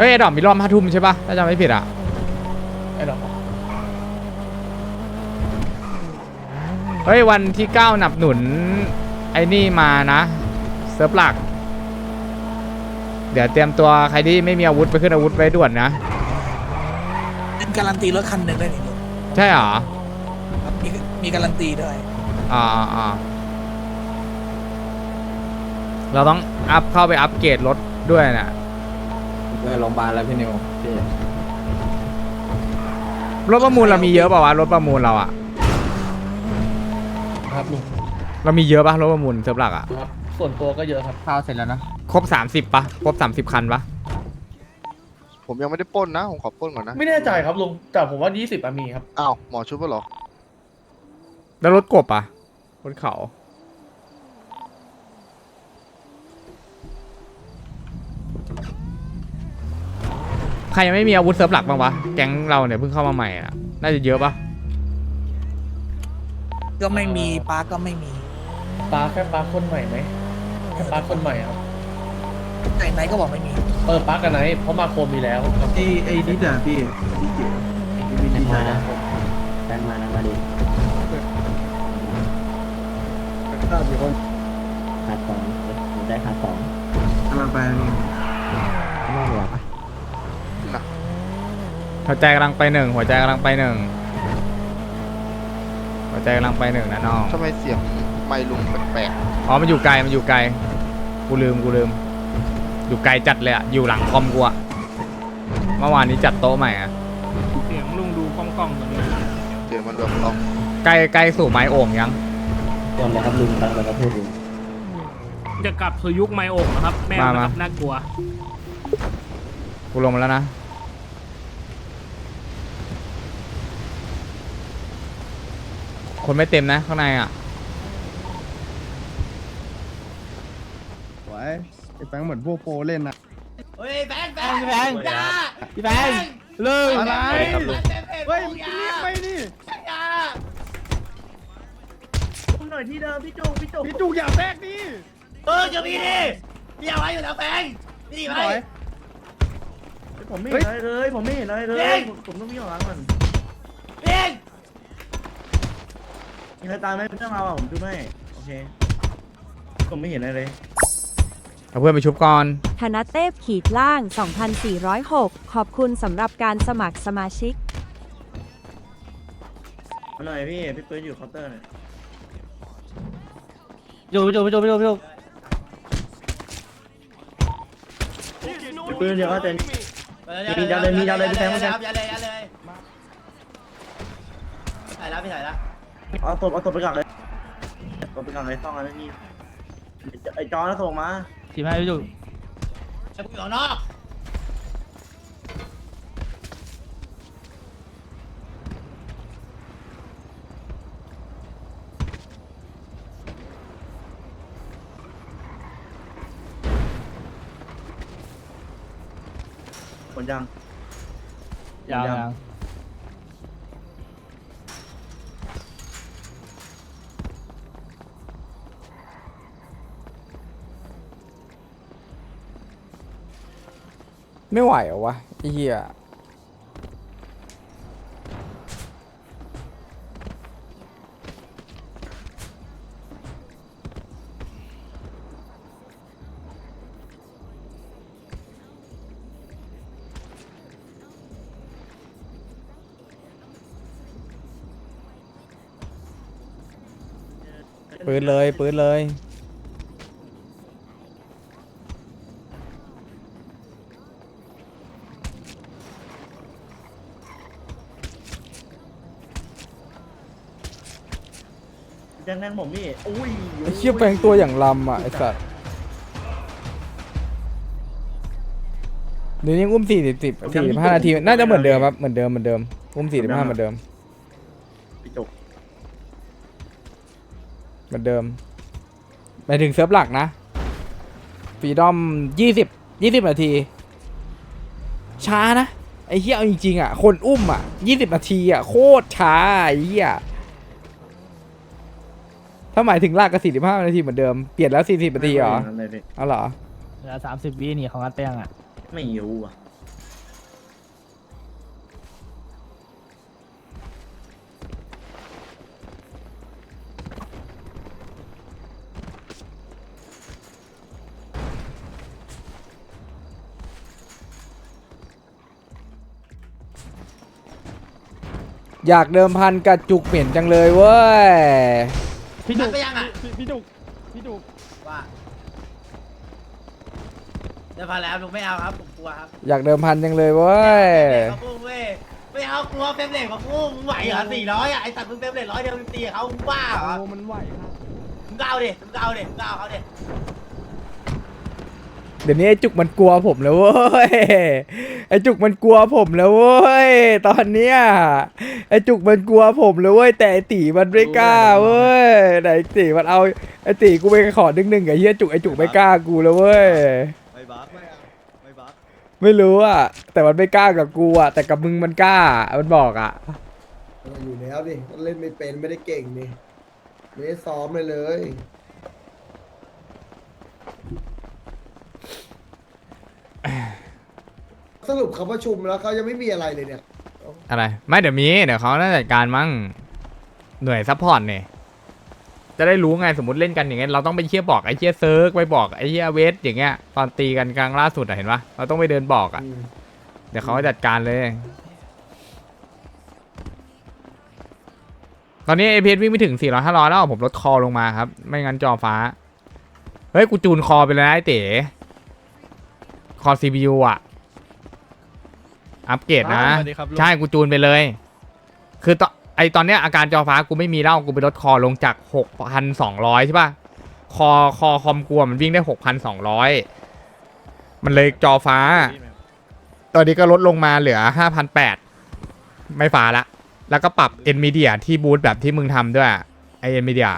เฮ้ยไอ้ดอกมีรอบห้าทุ่มใช่ปะถ้าจำไม่ผิดอะไอ้ดอกเฮ้ยวันที่เก้าหนับหนุนไอ้นี่มานะเซิร์ฟหลัก เดี๋ยวเตรียมตัวใครที่ไม่มีอาวุธไปขึ้นอาวุธไว้ด่วนนะ เป็นการันตีรถคันหนึ่งได้นี่ใช่เหรอครับมีมีการันตีด้วยอ่าอ่าเราต้องอัพเข้าไปอัพเกรดรถด้วยน่ะ เออโรงพยาบาลแล้วพี่นิวพี่รถประมูลเรามีเยอะเปล่าวะรถประมูลเราอะครับลุงเรามีเยอะปะรถประมูลเซิร์ฟหลักอะครับ ส่วนตัวก็เยอะครับ ข้าวเสร็จแล้วนะ ครบ 30ปะครบ 30 คันปะผมยังไม่ได้ปล้นนะ ผมขอปล้นก่อนนะ ไม่แน่ใจครับลุง แต่ผมว่า 20อะมีครับ อ้าว หมอชุบแล้วเหรอ แล้วรถกบอะบนเขา ใครยังไม่มีอาวุธเซิร์ฟหลักบ้างวะ แก๊งเราเนี่ยเพิ่งเข้ามาใหม่อะน่าจะเยอะปะก็ไม่มีปาร์คก็ไม่มีปาร์คแค่ปาร์คคนใหม่ไหมแค่ปาร์คคนใหม่ครับไหนไหนก็บอกไม่มีเออปาร์คกันไหนเพราะมาโคมมีแล้วครับไอ้ไอ้นิดอะพี่พี่เก๋พี่ดีใจนะแฟนมานะมาดิก็มีคนขาดสองได้ขาดสองกำลังไปนี่ไม่เหลือปะ หัวใจกำลังไปหนึ่งหัวใจกำลังไปหนึ่งหัวใจกำลังไปหนึ่งนะน้องทำไมเสียงไม่ลุงแปลกอ๋อมันอยู่ไกลมันอยู่ไกลกูลืมกูลืม อยู่ไกลจัดเลยอะอยู่หลังคอมกูอะเมื่อวานนี้จัดโต๊ะใหม่อะเสียงลุงดูกล้องกล้องๆเหมือนกันๆเสียงมันแบบเอาใกล้ใกล้สู่ไม้โอ่งยังส่วนเลยครับลุงกำลังจะพูดอยู่จะกลับสู่ยุคไมโอ่งนะครับแมวมานะมาครับน่ากลัวกูลงมาแล้วนะ คนไม่เต็มนะข้างในอะสวยไอ้แฟงเหมือนพวกโปรเล่นนะพี่แบงค์พี่แบงค์ลุงอะไรเฮ้ยมึงจะรีบไปนี่หน่อยที่เดิมพี่จุกพี่จุกพี่จุกอย่าแทรกดิเออจะมีดิมีเอาไว้อยู่แล้วแฟงนี่ไหมถอยผมไม่เห็นอะไรเลย ผมไม่เห็นอะไรเลเฮ้ยยผมต้องวิ่งออกมาก่อนเพ่ง มีใครตามไหมเพื่อนเราอะผมดูให้โอเคผมไม่เห็นอะไรเลยเอาเพื่อนไปชุบก่อน ธนเทพขีดล่าง 2,406 ขอบคุณสำหรับการสมัครสมาชิก มาหน่อยพี่พี่ปืนอยู่เคาน์เตอร์หน่อยอยู่พี่จุพี่จุพี่จุพี่จุพี่ปืนเดี๋ยวก็เต็มมียาเลยมียาเลยพี่แฟงพี่แฟงยาเลยยาเลยถ่ายแล้วพี่ถ่ายแล้ว เอาตบเอาตบไปก่อนเลยตบไปก่อนเลยต้องอะไรไม่มีไอ้จอนะส่งมาทีมให้พี่จุจะกูอยู่ข้างนอกผลยังยาวยัง ไม่ไหวเหรอวะไอ้เหี้ยปืนเลยปืนเลย ยังแทงผมพี่อุ้ยไอ้เชี่ยแปลงตัวอย่างลำอะไอ้สัตว์เดี๋ยวนี้อุ้มสี่สิบสิบสี่สิบห้านาทีน่าจะเหมือนเดิมครับเหมือนเดิมเหมือนเดิมอุ้มสี่สิบห้าเหมือนเดิมพี่จุกเหมือนเดิมหมายถึงเซิร์ฟหลักนะฟรีดอมยี่สิบยี่สิบนาที ช้านะไอ้เหี้ยเอาจริงๆอะคนอุ้มอะยี่สิบนาทีอะโคตรช้าไอ้เหี้ย ถ้าหมายถึงลากกับสี่สิบห้านาทีเหมือนเดิม เปลี่ยนแล้วสี่สิบนาทีเหรอเอาเหรอแล้วสามสิบวินี่ของอาเตียงอะ ไม่รู้อะอยากเดิมพันกับจุกเหม็นจังเลยเว้ย พี่ดุไปยังอะพี่ดุกพี่ดุกว่าเดี๋ยวพาแล้วลุงไม่เอาครับผมกลัวครับอยากเดิมพันจังเลยเว้ยเขาพุ่งเว้ยไม่เอากลัวเฟรมเรทเขาพุ่งมึงไหวเหรอสี่ร้อยอะไอ้สัตว์มึงเฟรมเรทร้อยเดียวมึงตีเขามึงบ้าเหรอโอ้มันไหวครับมึงก็เอาดิมึงก็เอาดิมึงก็เอาเขาดิ เดี๋ยวนี้ไอ้จุกมันกลัวผมแล้วเว้ย ไอ้จุกมันกลัวผมแล้วเว้ย ตอนเนี้ยไอ้จุกมันกลัวผมแล้วเว้ย แต่ไอ้ตีมันไม่กล้าเว้ยไอ้ตีมันเอาไอ้ตีกูไปขอหนึ่งหนึ่งกับเฮียจุกไอ้จุกไม่กล้ากูแล้วเว้ย ไม่บักไม่เอาไม่บักไม่รู้อะ แต่มันไม่กล้ากับกูอะ แต่กับมึงมันกล้า มันบอกอะ อยู่แล้วดิเล่นไม่เป็นไม่ได้เก่งนี่ไม่ได้ซ้อมเลยเลย สรุปเขาประชุมแล้วเขายังไม่มีอะไรเลยเนี่ย อะไร ไม่เดี๋ยวมี เดี๋ยวเขาน่าจัดการมั้งหน่วยซัพพอร์ตเนี่ยจะได้รู้ไงสมมติเล่นกันอย่างเงี้ยเราต้องไปเชี่ยบอกไอ้เชี่ยเซิร์กไปบอกไอ้เชี่ยเวสอย่างเงี้ยตอนตีกันกลางล่าสุดอะเห็นปะเราต้องไปเดินบอกอะอืมเดี๋ยวเขาจัดการเลย ตอนนี้เอพีวิ่งไม่ถึง400 500แล้วผมลดคอลงมาครับ ไม่งั้นจอฟ้า เฮ้ย กูจูนคอไปเลยนะไอ้เต๋คอ CPU อะ อัปเกรดนะ สวัสดีครับลุง ใช่กูจูนไปเลย คือตอนไอตอนเนี้ยอาการจอฟ้ากูไม่มีแล้วกูไปลดคอลงจาก 6,200 ใช่ป่ะ คอคอคอมกูอะมันวิ่งได้ 6,200 มันเลยจอฟ้า ตอนนี้ก็ลดลงมาเหลือ 5,800 ไม่ฟ้าละ แล้วก็ปรับ NVIDIA ที่บูทแบบที่มึงทำด้วยไอ NVIDIA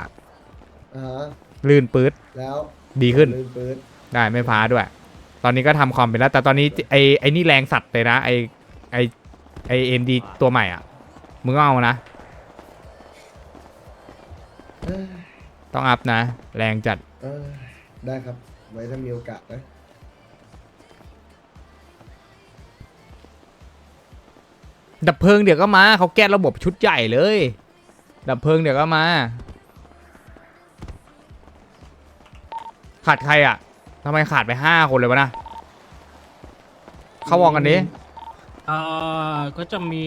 อ่าฮะลื่นปื๊ดแล้วดีขึ้น ลืมปืนได้ไม่ฟ้าด้วย ตอนนี้ก็ทำคอมไปแล้ว แต่ตอนนี้ไอไอนี่แรงสัตว์เลยนะ ไอ ไอไอเอ็นดีตัวใหม่อะ มึงก็เอานะ เอ้ยต้องอัพนะ แรงจัด เอ้ยได้ครับ ไว้ถ้ามีโอกาสนะดับเพลิงเดี๋ยวก็มาเขาแก้ระบบชุดใหญ่เลย ดับเพลิงเดี๋ยวก็มา ขาดใครอะทำไมขาดไปห้าคนเลยวะนะ เข้าวองกันดิเอ่อก็จะมี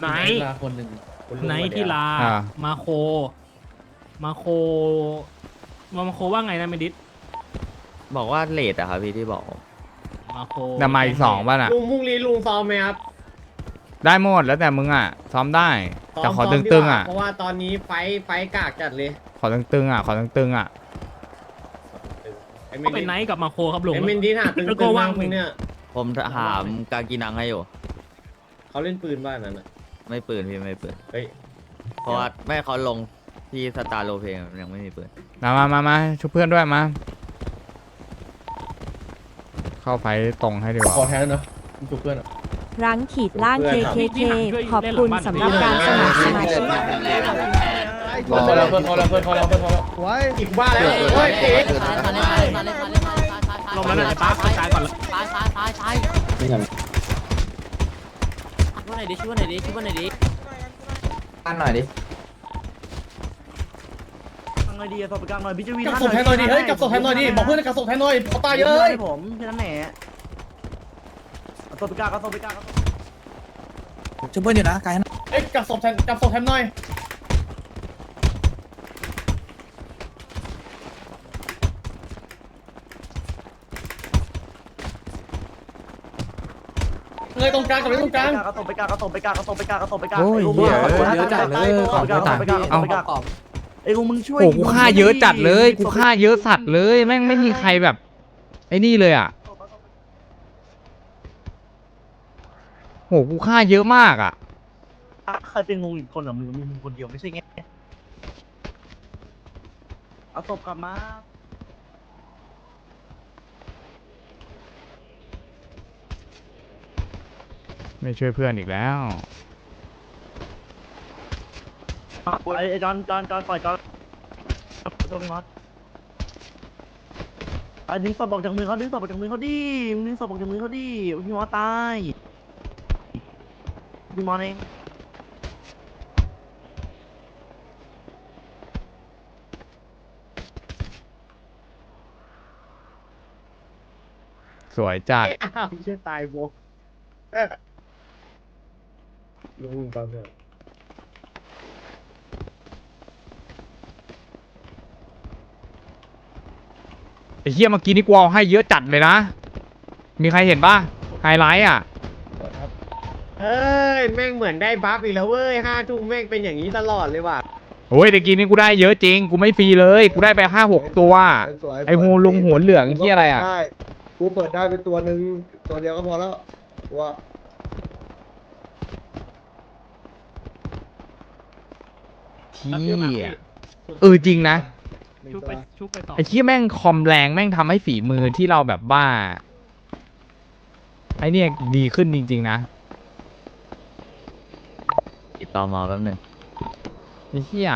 ไหนไหนที่ลา อ่า มาโค มาโค มาโคว่าไงนะเมดิสบอกว่าเลทอะครับพี่ที่บอก มาโคแต่มาอีกสองป่ะน่ะ ลุงพรุ่งนี้ลุงซ้อมไหมครับได้หมดแล้วแต่มึงอะ ซ้อมได้แต่ขอตึงๆอะ เพราะว่าตอนนี้ไฟไฟกากจัดเลย ขอตึงๆอะ ขอตึงๆอะไอ้เม ก็นเป็นดิไนท์กับมาโคครับลุงไอ้เมนดิหาตึงแล้วตึก็งว่าว่างงมึงเนี่ยผมถามกากินังให้อยู่ เขาเล่นปืนบ้านนั้นอะไม่ปืนพี่ไม่ปืน เฮ้ยเพราะว่าไม่เขาลงที่สตาร์โลเพงยังไม่มีปืน มามามามาช่วยเพื่อนด้วยมา เข้าไฟตรงให้ดีกว่า ขอแทนนะจุกเพื่อนอะรั้งขีดล่าง KKK ขอบคุณสำหรับการสมัครสมาชิก พอแล้วเพื่อนพอแล้วเพื่อนพอแล้วเพื่อนพอแล้วไว้อีกว่าแล้วเฮ้ยตีลงแล้วนะไอ้ป้าเข้าใจก่อนเลยช่วยหน่อยดิช่วยหน่อยดิช่วยหน่อยดิอันหน่อยดิกลางหน่อยดีสอบไปกลางหน่อยพี่จะวีกับศพแทนหน่อยดิเฮ้ยกับศพแทนหน่อยดิบอกเพื่อนกับศพแทนหน่อยเขาตายเยอะเลยให้ผมแค่นั้นแหละเอาสอบไปกลางเอาสอบไปกลางเอาช่วยเพื่อนอยู่นะกายเอ้ยกับศพแทนกับศพแทนหน่อย เลยตรงกลางกับเลยตรงกลางเอาสอบไปกลางเอาสอบไปกลางเอาสอบไปกลางเอาสอบไปกลางโอ้ยไลุงเหี้ยมึงเยอะจัดเลยเอาสอบไปกลางเอาสอบไปกลางเอาเอาสอบไปกลางไอ้ลุงมึงช่วยโอ้กูฆ่าเยอะจัดเลยกูฆ่าเยอะสัตว์เลยแม่งไม่มีใครแบบ ไอ้นี่เลยอะโหกูฆ่าเยอะมากอะใครเป็นงูอีกคนอะมึงมึงคนเดียวไม่ใช่ไงเอาศพกลับมา ไม่ช่วยเพื่อนอีกแล้วไอ้ไอ้จอนจอนจอนปล่อยจอนตัวพี่มอสไอ้ดึงศพออกจากมือเขาดึงศพออกจากมือเขาดิดึงศพออกจากมือเขาดิพี่มอสตายพี่มอสเองสวยจัดอ้าวเชี่ยตายโบลุง ตอนเนี้ยไอ้เฮียเมื่อกี้นี่กูเอาให้เยอะจัดเลยนะ มีใครเห็นป่ะไฮไลท์อะเฮ้ยแม่งเหมือนได้บัฟอีกแล้วเว้ยห้าทุ่มแม่งเป็นอย่างนี้ตลอดเลยว่ะโอ้ยแต่กี้นี่กูได้เยอะจริง กูไม่ฟรีเลย กูได้ไปห้าหกตัว สวยๆไอโฮลุงหัวเหลืองที่อะไรอะได้กูเปิดได้เป็นตัวหนึ่งตัวเดียวก็พอแล้วตั วที่เออจริงนะหนึ่งชุบตัวไปชุบไปต่อไอ้ที่แม่งคอมแรงแม่งทำให้ฝีมือที่เราแบบบ้าไอ้เนี่ยดีขึ้นจริง ๆ นะติดต่อมาแป๊บหนึงไอ้เหี้ย